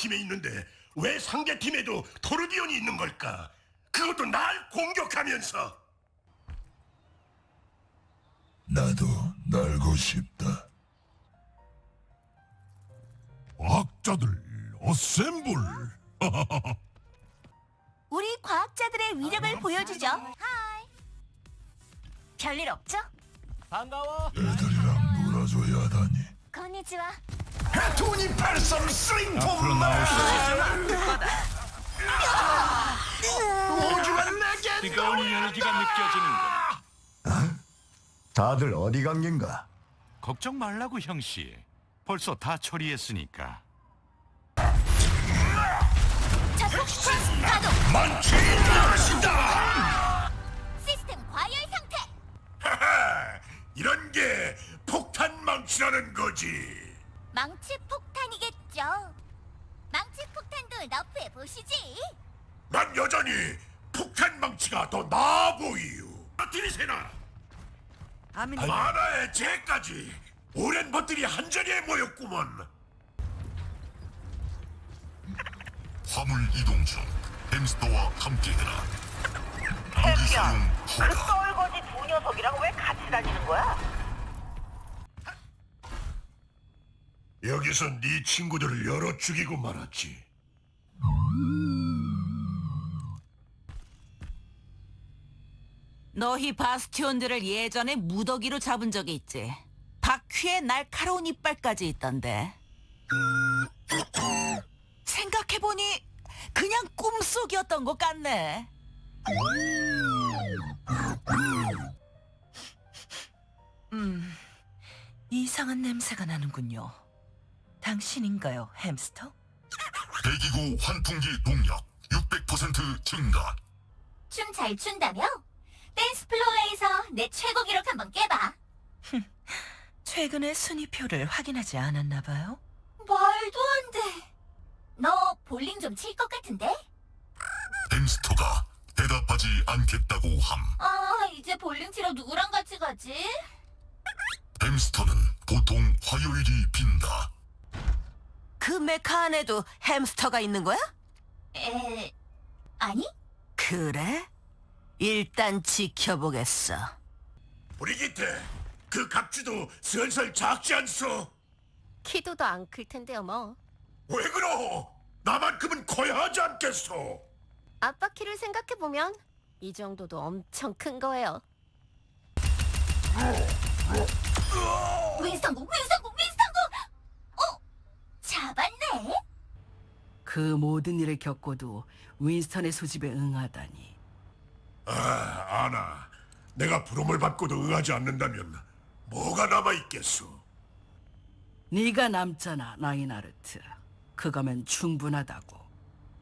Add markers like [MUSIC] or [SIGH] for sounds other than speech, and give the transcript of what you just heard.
팀에 있는데 왜 상대 팀에도 토르비온이 있는 걸까? 그것도 날 공격하면서 나도 날고 싶다. 과학자들 어셈블 [LAUGHS] 우리 과학자들의 위력을 보여주죠. 하이. 별일 없죠? 애들이랑 놀아줘야 하다니. 건니치와. 토니 팔섬 스링폼 우주가 내게 뜨거운 에너지가 느껴지는군. 다들 어디 간 겐가? 걱정 말라고 형씨. 벌써 다 처리했으니까. 자폭 스트레스 가동. 만취 나신다 시스템 과열 상태. 이런 게 폭탄 망치라는 거지 망치 폭탄이겠죠. 망치 폭탄도 너프해 보시지. 난 여전히 폭탄 망치가 더 나아 보이요 드리세나 만화의 죄까지 오랜 것들이 한 자리에 모였구먼 화물 이동 중. 햄스터와 함께해라. 혜피야, 그 허가. 썰거지 두 녀석이랑 왜 같이 다니는 거야? 여기서 네 친구들을 열어 죽이고 말았지 너희 바스티온들을 예전에 무더기로 잡은 적이 있지. 바퀴에 날카로운 이빨까지 있던데. 생각해보니 그냥 꿈속이었던 것 같네. 음, 이상한 냄새가 나는군요. 당신인가요, 햄스터? 대기고 환풍기 동력 600% 증가. 춤 잘 춘다며? 댄스 플로어에서 내 최고 기록 한번 깨봐. 최근에 순위표를 확인하지 않았나 봐요. 말도 안 돼. 너 볼링 좀 칠 것 같은데? 햄스터가 대답하지 않겠다고 함. 아, 이제 볼링 치러 누구랑 같이 가지? 햄스터는 보통 화요일이 빈다. 그 메카 안에도 햄스터가 있는 거야? 에, 아니? 그래? 일단 지켜보겠어. 브리기테 그 갑주도 슬슬 작지 않소 키도 안 클 텐데요, 뭐. 왜 그러 나만큼은 커야 하지 않겠소 아빠 키를 생각해 보면 이 정도도 엄청 큰 거예요. 윈스턴군, 윈스턴군, 윈스턴군! 어? 잡았네? 그 모든 일을 겪고도 윈스턴의 소집에 응하다니. 아 아나 내가 부름을 받고도 응하지 않는다면 뭐가 남아 있겠소 네가 남잖아, 나이나르트. 그거면 충분하다고.